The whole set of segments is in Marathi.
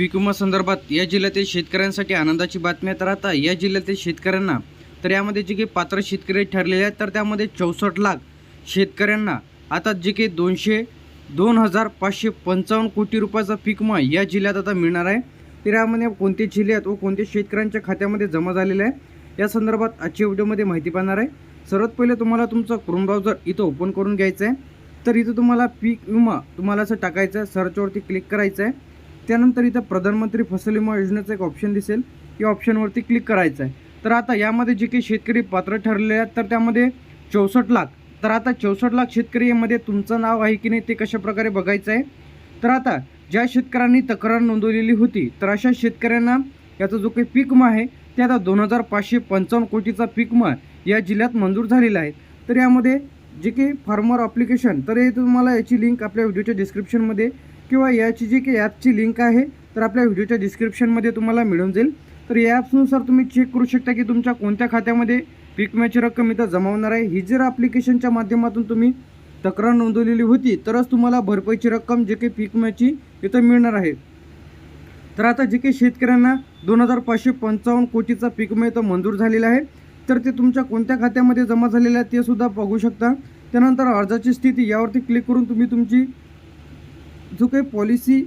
पीक विमा संदर्भात या जिल्ह्यातील शेतकऱ्यांसाठी आनंदाची बातमी तर आता या जिल्ह्यातील शेतकऱ्यांना तर यामध्ये जे काही पात्र शेतकरी ठरलेले आहेत तर त्यामध्ये चौसष्ट लाख शेतकऱ्यांना आता जे काही दोनशे दोन हजार पाचशे पंचावन्न कोटी रुपयाचा पीक विमा या जिल्ह्यात आता मिळणार आहे. तर यामध्ये कोणते जिल्ह्यात आहेत व कोणत्या शेतकऱ्यांच्या खात्यामध्ये जमा झालेले आहे या संदर्भात आजच्या व्हिडिओमध्ये माहिती पाहणार आहे. सर्वात पहिले तुम्हाला तुमचं क्रोम ब्राउझर इथं ओपन करून घ्यायचं आहे तर इथं तुम्हाला पीक विमा तुम्हाला असं टाकायचं आहे. सर्चवरती क्लिक करायचं आहे. त्यानंतर इथं प्रधानमंत्री फसल विमा योजनेचं एक ऑप्शन दिसेल. या ऑप्शनवरती क्लिक करायचं आहे तर आता यामध्ये जे काही शेतकरी पात्र ठरलेले आहेत तर त्यामध्ये चौसष्ट लाख. तर आता चौसष्ट लाख शेतकरी यामध्ये तुमचं नाव आहे की नाही ते कशाप्रकारे बघायचं आहे तर आता ज्या शेतकऱ्यांनी तक्रार नोंदवलेली होती तर अशा शेतकऱ्यांना याचा जो काही पीक विमा आहे ते आता दोन हजार पाचशे पंचावन्न कोटीचा पीक विमा या जिल्ह्यात मंजूर झालेला आहे. तर यामध्ये जे काही फार्मर अप्लिकेशन तर हे तुम्हाला याची लिंक आपल्या व्हिडिओच्या डिस्क्रिप्शनमध्ये किंवा याची जी काही ॲपची लिंक आहे तर आपल्या व्हिडिओच्या डिस्क्रिप्शनमध्ये तुम्हाला मिळून जाईल. तर या ॲप्सनुसार तुम्ही चेक करू शकता की तुमच्या कोणत्या खात्यामध्ये पीक विम्याची रक्कम इथं जमा होणार आहे. ही जर ॲप्लिकेशनच्या माध्यमातून तुम्ही तक्रार नोंदवलेली होती तरच तुम्हाला भरपाईची रक्कम जे काही पीक विम्याची इथं मिळणार आहे. तर आता जे काही शेतकऱ्यांना दोन हजार पाचशे पंचावन्न कोटीचा पीक विमा इथं मंजूर झालेला आहे तर ते तुमच्या कोणत्या खात्यामध्ये जमा झालेलं आहे ते सुद्धा बघू शकता. त्यानंतर अर्जाची स्थिती यावरती क्लिक करून तुम्ही तुमची जो काही पॉलिसी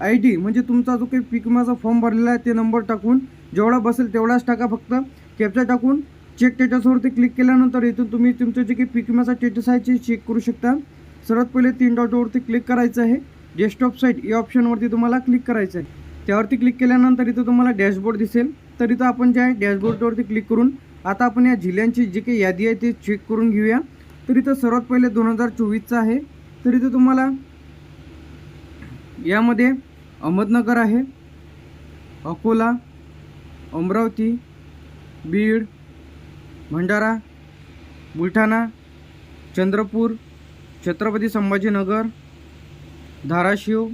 आय डी म्हणजे तुमचा जो काही पीक विमाचा फॉर्म भरलेला आहे ते नंबर टाकून जेवढा बसेल तेवढाच टाका फक्त. कॅप्चा टाकून चेक स्टेटसवरती क्लिक केल्यानंतर इथून तुम्ही तुमचं जे काही पीक विमाचा स्टेटस आहे ते चेक करू शकता. सर्वात पहिले तीन डॉटवरती क्लिक करायचं आहे. डेस्कटॉप साईट या ऑप्शनवरती तुम्हाला क्लिक करायचं आहे. त्यावरती क्लिक केल्यानंतर इथं तुम्हाला डॅशबोर्ड दिसेल. तर इथं आपण जे आहे डॅशबोर्डवरती क्लिक करून आता आपण या जिल्ह्यांची जी काही यादी आहे ते चेक करून घेऊया. तर इथं सर्वात पहिले दोन हजार चोवीसचं आहे. तर इथं तुम्हाला यामध्ये अहमदनगर आहे अकोला अमरावती बीड भंडारा बुलढाणा चंद्रपूर छत्रपती संभाजीनगर धाराशिव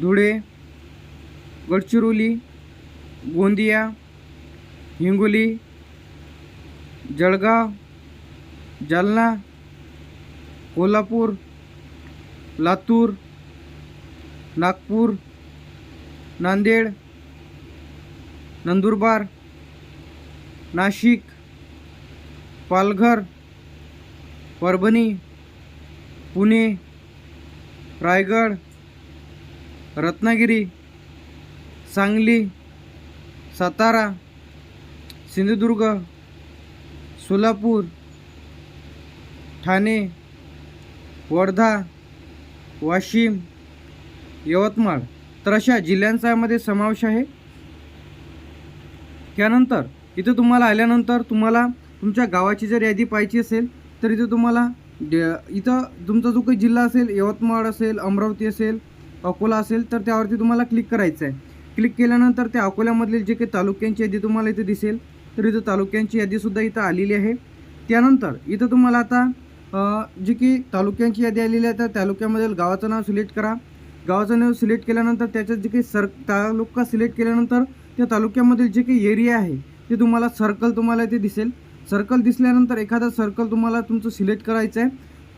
धुळे गडचिरोली गोंदिया हिंगोली जळगाव जालना कोल्हापूर लातूर नागपूर नांदेड नंदुरबार नाशिक पालघर परभणी पुणे रायगड रत्नागिरी सांगली सातारा सिंधुदुर्ग सोलापूर ठाणे वर्धा वाशिम यवतमाळ. तर अशा जिल्ह्यांचामध्ये समावेश आहे. त्यानंतर इथं तुम्हाला आल्यानंतर तुम्हाला तुमच्या गावाची जर यादी पाहिजे असेल तर इथं तुम्हाला ड इथं तुमचा जो काही जिल्हा असेल यवतमाळ असेल अमरावती असेल अकोला असेल तर त्यावरती तुम्हाला क्लिक करायचं आहे. क्लिक केल्यानंतर त्या अकोल्यामधील जे काही तालुक्यांची यादी तुम्हाला इथे दिसेल. तर इथं तालुक्यांची यादीसुद्धा इथं आलेली आहे. त्यानंतर इथं तुम्हाला आता जी की तालुक्यांची यादी आलेली आहे त्या तालुक्यामधील गावाचं नाव सिलेक्ट करा. गावाचं नाव सिलेक्ट केल्यानंतर त्याच्यात जे काही सर तालुका सिलेक्ट केल्यानंतर त्या तालुक्यामधील जे काही एरिया आहे ते तुम्हाला सर्कल तुम्हाला इथे दिसेल. सर्कल दिसल्यानंतर एखादा सर्कल तुम्हाला तुमचं सिलेक्ट करायचं आहे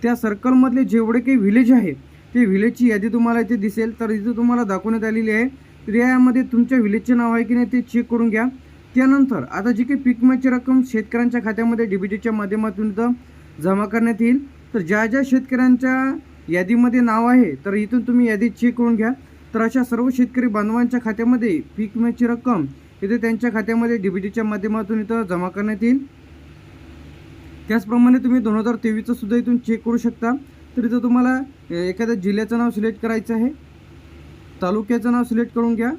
त्या सर्कलमधले जेवढे काही व्हिलेज आहे ते व्हिलेजची यादी तुम्हाला इथे दिसेल. तर इथे तुम्हाला दाखवण्यात आलेली आहे. तर यामध्ये तुमच्या व्हिलेजचे नाव आहे की नाही ते चेक करून घ्या. त्यानंतर आता जी काही पिकमाची रक्कम शेतकऱ्यांच्या खात्यामध्ये डीबीटीच्या माध्यमातून जमा करण्यात येईल. तर ज्या ज्या शेतकऱ्यांच्या यादीमध्ये नाव आहे तर इथून तुम्ही यादी चेक करून घ्या. तर अशा सर्व शेतकरी बांधवांच्या खात्यामध्ये पीक विम्याची रक्कम इथे त्यांच्या खात्यामध्ये डीबीटीच्या माध्यमातून इथं जमा करण्यात येईल. त्याचप्रमाणे तुम्ही दोन हजार तेवीसचं सुद्धा इथून चेक करू शकता. तर इथं तुम्हाला एखाद्या जिल्ह्याचं नाव सिलेक्ट करायचं आहे. तालुक्याचं नाव सिलेक्ट करून घ्या.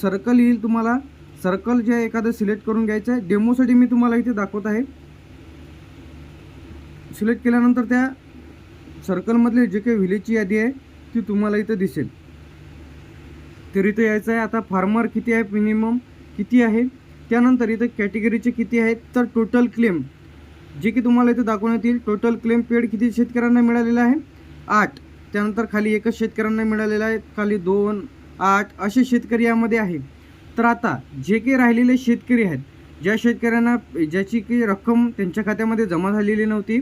सर्कल येईल तुम्हाला. सर्कल जे आहे एखादं सिलेक्ट करून घ्यायचं आहे. डेमोसाठी मी तुम्हाला इथे दाखवत आहे. सिलेक्ट केल्यानंतर त्या सर्कलमधले जे काही व्हिलेजची यादी आहे ती तुम्हाला इथं दिसेल. तर इथं यायचं आहे आता फार्मर किती आहे मिनिमम किती आहे? त्यानंतर इथं कॅटेगरीचे किती आहेत? तर टोटल क्लेम जे की तुम्हाला इथं दाखवण्यात येईल टोटल क्लेम पेड किती शेतकऱ्यांना मिळालेलं आहे? आठ. त्यानंतर खाली एकच शेतकऱ्यांना मिळालेलं आहे खाली दोन आठ असे शेतकरी यामध्ये आहे. तर आता जे काही राहिलेले शेतकरी आहेत ज्या शेतकऱ्यांना ज्याची की रक्कम त्यांच्या खात्यामध्ये जमा झालेली नव्हती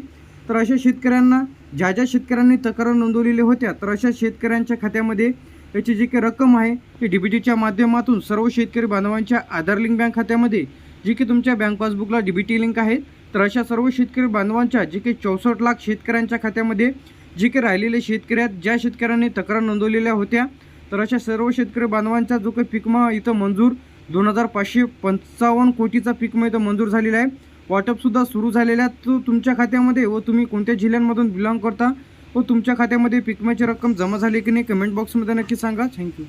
तर अशा शेतकऱ्यांना ज्या ज्या शेतकऱ्यांनी तक्रार नोंदवलेल्या होत्या तर अशा शेतकऱ्यांच्या खात्यामध्ये याची जी काही रक्कम आहे ती डी बी टीच्या माध्यमातून सर्व शेतकरी बांधवांच्या आधार लिंक बँक खात्यामध्ये जी की तुमच्या बँक पासबुकला डी बी टी लिंक आहे तर अशा सर्व शेतकरी बांधवांच्या जे काही चौसष्ट लाख शेतकऱ्यांच्या खात्यामध्ये जे काही राहिलेले शेतकरी आहेत ज्या शेतकऱ्यांनी तक्रार नोंदवलेल्या होत्या तर अशा सर्व शेतकरी बांधवांचा जो काही पिकमा इथं मंजूर दोन हजार पाचशे पंचावन्न कोटीचा पिकमा इथं मंजूर झालेला आहे. वाटपसुद्धा सुरू झालेल्या तो तुमच्या खात्यामध्ये व तुम्ही कोणत्या जिल्ह्यांमधून बिलॉंग करता व तुमच्या खात्यामध्ये पिकम्याची रक्कम जमा झाली की नाही कमेंट बॉक्समध्ये नक्की सांगा. थँक्यू